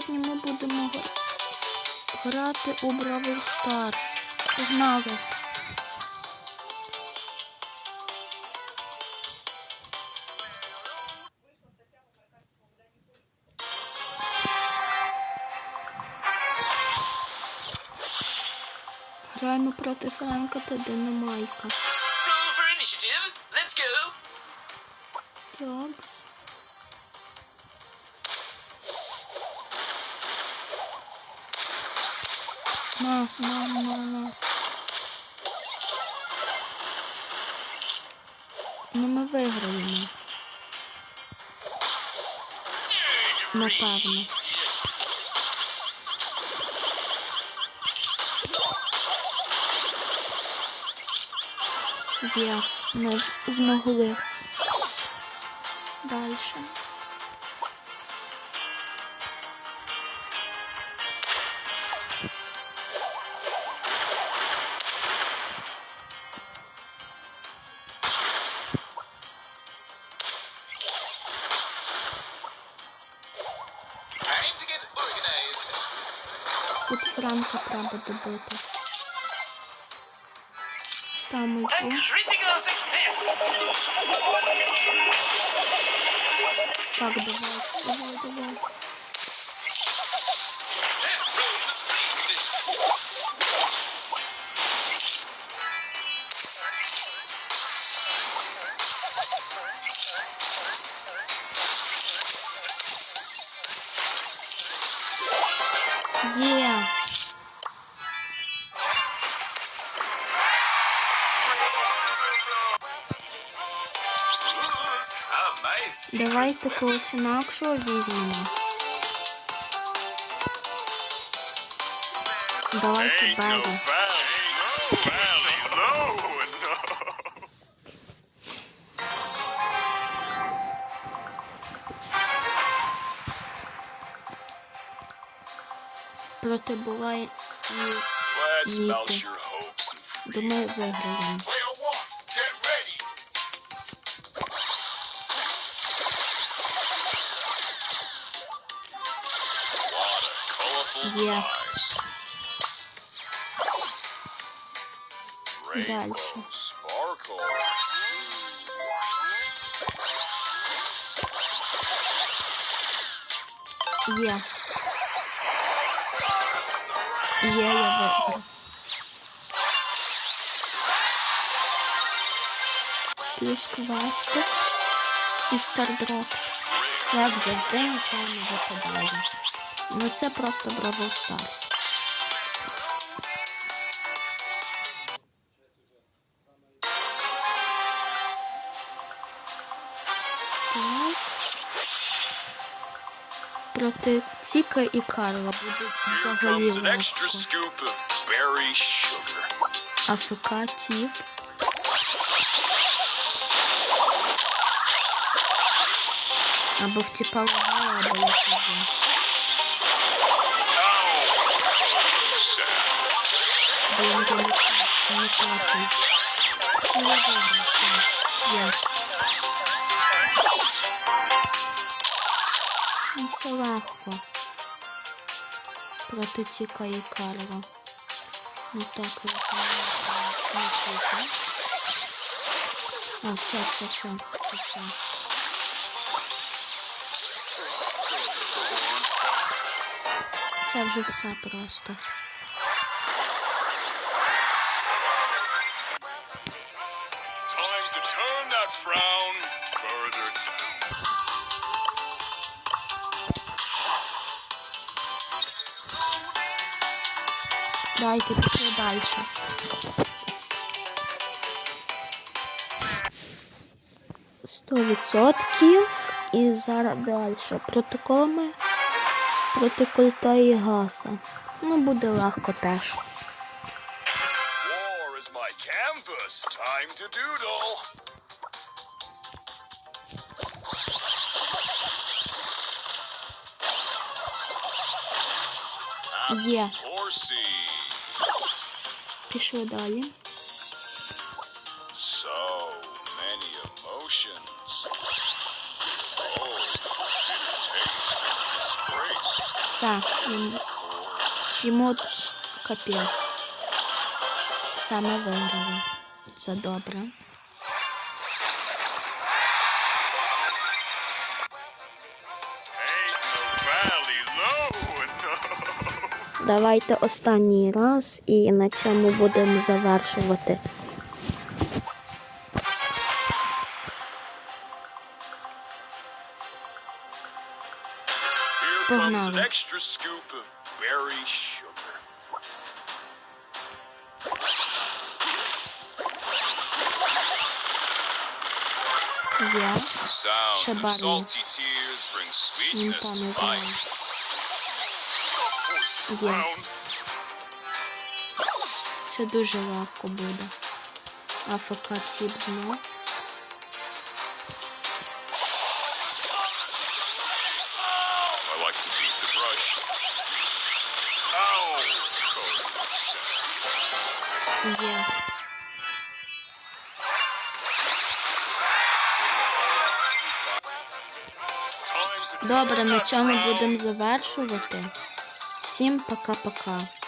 Сьогодні ми будемо грати у Бравл Старс. Погнали. Граємо проти Франка та Динамайка. Roll На, на, на, на. Ну ми виграємо. Напевно. Є, ми змогли. Дальше. Тут Франка треба добити. Ставимо його. Так, давай, давай, давай. Є. Давайте когось інакшого візьмемо. Давайте Бега. Проти була і and Думаю, виграємо. Є. Дальше. Є. Є, я вибрав. Плюс квестик і стардроп. Як завжди нічого не випадає. Ну це просто Бравл Старс. Проти Ціка і Карла буде взагалі Comes an extra легко. scoop of berry sugar. АФК Тіп. Або в тіпа лагає, або я кажу. Бо я вже не не клацаю. Ну, я це. Легко. Проти Тіка і Карла. Не слухаю. А, все, все, все, все. Це вже все просто. Turn that frown further. Давайте пішли далі. Сто відсотків. І зараз далі. Ми? Проти Кольта і Гаса. Ну, буде легко теж. Є. Horsey. Пішли далі. Все. Йому, йому капець. Саме виграли. Це добре. Давайте останній раз і на цьому будемо завершувати. Here comes an Pognały. extra scoop Є. Це дуже легко буде. АФК ціп знов. Добре, на цьому будемо завершувати. Всім пока-пока.